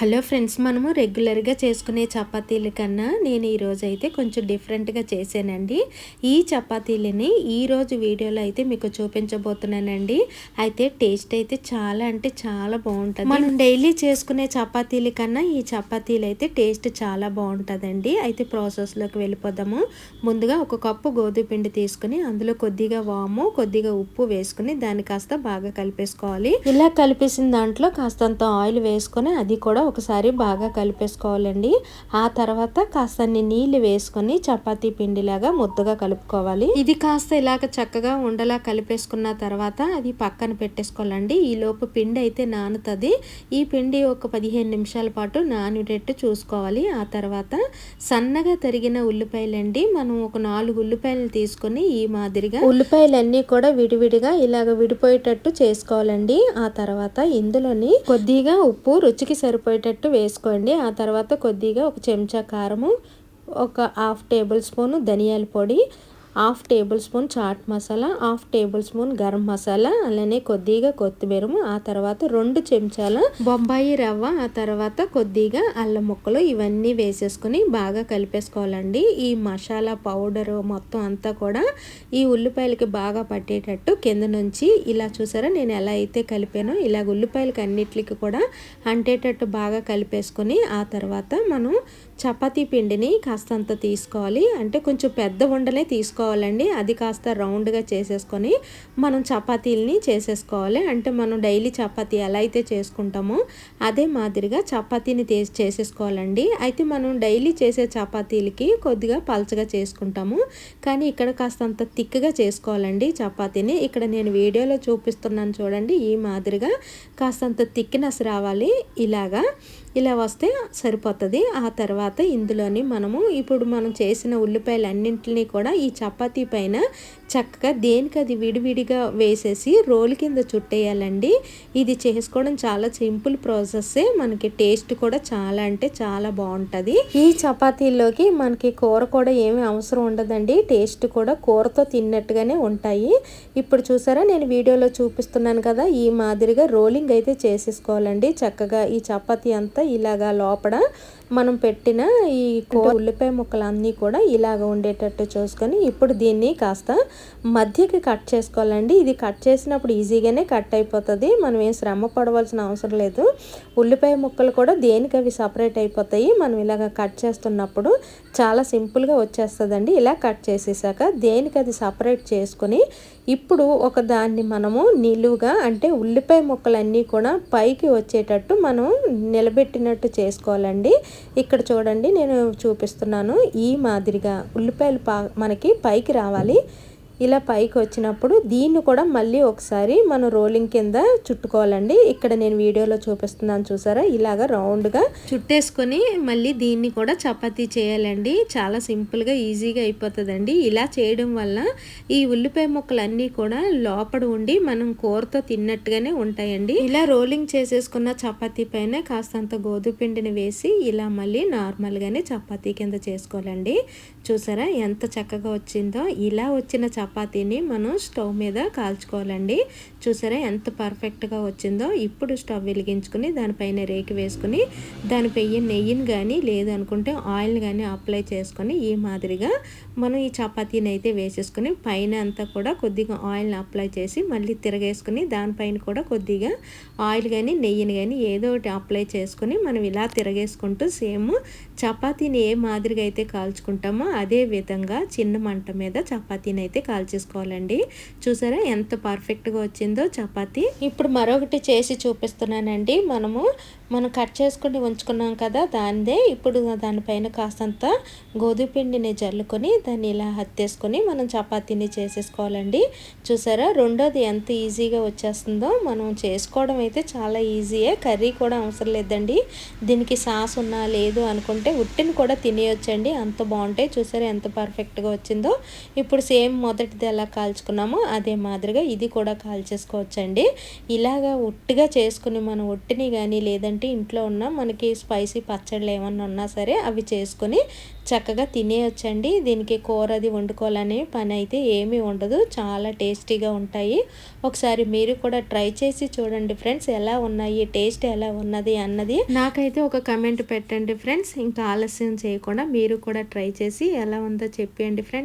Hello friends మనము రెగ్యులర్గా చేసుకునే చపాతీల కన్నా నేను ఈరోజు అయితే కొంచెం డిఫరెంట్గా చేశానండి. ఈ చపాతీలని ఈరోజు వీడియోలో అయితే మీకు చూపించబోతున్నానండి. అయితే టేస్ట్ అయితే చాలా అంటే చాలా బాగుంటుంది. మనం డైలీ చేసుకునే చపాతీల కన్నా ఈ చపాతీలు అయితే టేస్ట్ చాలా బాగుంటుందండి. అయితే ప్రాసెస్లోకి వెళ్ళిపోదాము. ముందుగా ఒక కప్పు గోధుమ పిండి తీసుకుని అందులో కొద్దిగా వాము కొద్దిగా ఉప్పు వేసుకుని దాన్ని కాస్త బాగా కలిపేసుకోవాలి. ఇలా కలిపేసిన దాంట్లో కాస్తంత ఆయిల్ వేసుకొని అది కూడా ఒకసారి బాగా కలిపేసుకోవాలండి. ఆ తర్వాత కాస్త నీళ్ళు వేసుకొని చపాతీ పిండిలాగా ముద్దగా కలుపుకోవాలి. ఇది కాస్త ఇలాగ చక్కగా ఉండలా కలిపేసుకున్న తర్వాత అది పక్కన పెట్టేసుకోవాలండి. ఈ పిండి అయితే నానుతుంది. ఈ పిండి ఒక పదిహేను నిమిషాల పాటు నానేటట్టు చూసుకోవాలి. ఆ తర్వాత సన్నగా తరిగిన ఉల్లిపాయలండి. మనం ఒక నాలుగు ఉల్లిపాయలు తీసుకొని ఈ మాదిరిగా ఉల్లిపాయలన్నీ కూడా విడివిడిగా ఇలాగ విడిపోయేటట్టు చేసుకోవాలండి. ఆ తర్వాత ఇందులోని కొద్దిగా ఉప్పు రుచికి సరిపడేటట్టు వేసుకోండి. ఆ తర్వాత కొద్దిగా ఒక చెంచా కారము ఒక హాఫ్ టేబుల్ స్పూను ధనియాల పొడి half table spoon chaat masala half table spoon garam masala అలానే కొద్దిగా కొత్తిమీర ఆ తర్వాత రెండు చెంచాల బొంబాయి రవ్వ ఆ తర్వాత కొద్దిగా అల్లం ముక్కలు ఇవన్నీ వేసేసుకుని బాగా కలిపేసుకోవాలండి. ఈ మసాలా పౌడర్ మొత్తం అంతా కూడా ఈ ఉల్లిపాయలకి బాగా పట్టేటట్టు కింద నుంచి ఇలా చూసారా నేను ఎలా అయితే కలిపానో ఇలా ఉల్లిపాయలకి అన్నిటికి కూడా అంటేటట్టు బాగా కలిపేసుకొని ఆ తర్వాత మనం చపాతీ పిండిని కాస్తంత తీసుకోవాలి. అంటే కొంచెం పెద్ద ఉండలే తీసుకోవాలండి. అది కాస్త రౌండ్గా చేసేసుకొని మనం చపాతీలని చేసేసుకోవాలి. అంటే మనం డైలీ చపాతీ ఎలా అయితే చేసుకుంటామో అదే మాదిరిగా చపాతీని చేసేసుకోవాలండి. అయితే మనం డైలీ చేసే చపాతీలకి కొద్దిగా పలచగా చేసుకుంటాము. కానీ ఇక్కడ కాస్తంత థిక్గా చేసుకోవాలండి చపాతీని. ఇక్కడ నేను వీడియోలో చూపిస్తున్నాను చూడండి. ఈ మాదిరిగా కాస్తంత థిక్నెస్ రావాలి. ఇలాగా ఇలా వస్తే సరిపోతుంది. ఆ తర్వాత ఇందులోని మనము ఇప్పుడు మనం చేసిన ఉల్లిపాయలు అన్నింటినీ కూడా ఈ చపాతీ పైన చక్కగా దేనికి అది విడివిడిగా వేసేసి రోల్ కింద చుట్టేయాలండి. ఇది చేసుకోవడం చాలా సింపుల్ ప్రాసెస్సే. మనకి టేస్ట్ కూడా చాలా అంటే చాలా బాగుంటుంది. ఈ చపాతీల్లోకి మనకి కూర కూడా ఏమీ అవసరం ఉండదండి. టేస్ట్ కూడా కూరతో తిన్నట్టుగానే ఉంటాయి. ఇప్పుడు చూసారా నేను వీడియోలో చూపిస్తున్నాను కదా ఈ మాదిరిగా రోలింగ్ అయితే చేసేసుకోవాలండి. చక్కగా ఈ చపాతీ అంతా ఇలాగా లోపల మనం పెట్టిన ఈ ఉల్లిపాయ ముక్కలు అన్నీ కూడా ఇలాగ ఉండేటట్టు చూసుకొని ఇప్పుడు దీన్ని కాస్త మధ్యకి కట్ చేసుకోవాలండి. ఇది కట్ చేసినప్పుడు ఈజీగానే కట్ అయిపోతుంది. మనం ఏం శ్రమ పడవలసిన అవసరం లేదు. ఉల్లిపాయ ముక్కలు కూడా దేనికి అవి సపరేట్ అయిపోతాయి. మనం ఇలాగ కట్ చేస్తున్నప్పుడు చాలా సింపుల్గా వచ్చేస్తుందండి. ఇలా కట్ చేసేసాక దేనికి అది సపరేట్ చేసుకొని ఇప్పుడు ఒక దాన్ని మనము నిలువుగా అంటే ఉల్లిపాయ ముక్కలన్నీ కూడా పైకి వచ్చేటట్టు మనం నిలబెట్టినట్టు చేసుకోవాలండి. ఇక్కడ చూడండి నేను చూపిస్తున్నాను. ఈ మాదిరిగా ఉల్లిపాయలు పా మనకి పైకి రావాలి. ఇలా పైకి వచ్చినప్పుడు దీన్ని కూడా మళ్ళీ ఒకసారి మనం రోలింగ్ కింద చుట్టుకోవాలండి. ఇక్కడ నేను వీడియోలో చూపిస్తున్నాను చూసారా? ఇలాగా రౌండ్గా చుట్టేసుకొని మళ్ళీ దీన్ని కూడా చపాతీ చేయాలండి. చాలా సింపుల్గా ఈజీగా అయిపోతుందండి. ఇలా చేయడం వల్ల ఈ ఉల్లిపాయ ముక్కలు అన్నీ కూడా లోపల ఉండి మనం కూరతో తిన్నట్టుగానే ఉంటాయండి. ఇలా రోలింగ్ చేసేసుకున్న చపాతీ పైన కాస్తంత గోధుమ పిండిని వేసి ఇలా మళ్ళీ నార్మల్గానే చపాతీ కింద చేసుకోవాలండి. చూసారా? ఎంత చక్కగా వచ్చిందో. ఇలా వచ్చిన చపాతీని మనం స్టవ్ మీద కాల్చుకోవాలండి. చూసారా ఎంత పర్ఫెక్ట్గా వచ్చిందో? ఇప్పుడు స్టవ్ వెలిగించుకుని దానిపైన రేకి వేసుకుని దానిపై నెయ్యిని కానీ లేదనుకుంటే ఆయిల్ కానీ అప్లై చేసుకొని ఈ మాదిరిగా మనం ఈ చపాతీని అయితే వేసేసుకుని పైన అంతా కూడా కొద్దిగా ఆయిల్ని అప్లై చేసి మళ్ళీ తిరగేసుకుని దానిపైన కూడా కొద్దిగా ఆయిల్ కానీ నెయ్యిని కానీ ఏదో ఒకటి అప్లై చేసుకుని మనం ఇలా తిరగేసుకుంటూ సేమ్ చపాతీని ఏ మాదిరిగా అయితే కాల్చుకుంటామో అదే విధంగా చిన్న మంట మీద చపాతీని అయితే కాల్చేసుకోవాలండి చూసారా ఎంత పర్ఫెక్ట్గా వచ్చిందో చపాతీ. ఇప్పుడు మరొకటి చేసి చూపిస్తున్నానండి. మనము మనం కట్ చేసుకుని ఉంచుకున్నాం కదా దానిదే. ఇప్పుడు దానిపైన కాస్తంత గోధుమ పిండిని జల్లుకొని దాన్ని ఇలా హత్తేసుకొని మనం చపాతీని చేసేసుకోవాలండి. చూసారా రెండోది ఎంత ఈజీగా వచ్చేస్తుందో మనం చేసుకోవడం అయితే చాలా ఈజీయే కర్రీ కూడా అవసరం లేదండి. దీనికి సాస్ ఉన్నా లేదు అనుకుంటే ఉట్టిని కూడా తినేయొచ్చండి. అంత బాగుంటాయి. చూసారా ఎంత పర్ఫెక్ట్గా వచ్చిందో. ఇప్పుడు సేమ్ మొదటి మొదటిది ఎలా కాల్చుకున్నామో అదే మాదిరిగా ఇది కూడా కాల్చేసుకోవచ్చండి. ఇలాగా ఒట్టిగా చేసుకుని మనం ఒట్టిని కానీ లేదంటే ఇంట్లో ఉన్న మనకి స్పైసీ పచ్చళ్ళు ఏమన్నా ఉన్నా సరే అవి చేసుకొని చక్కగా తినేయొచ్చండి. దీనికి కూర అది వండుకోవాలనే పని అయితే ఏమీ ఉండదు. చాలా టేస్టీగా ఉంటాయి. ఒకసారి మీరు కూడా ట్రై చేసి చూడండి ఫ్రెండ్స్ ఎలా ఉన్నాయి టేస్ట్ ఎలా ఉన్నది అన్నది. నాకైతే ఒక కమెంట్ పెట్టండి ఫ్రెండ్స్. ఇంకా ఆలస్యం చేయకుండా మీరు కూడా ట్రై చేసి ఎలా ఉందో చెప్పండి ఫ్రెండ్స్.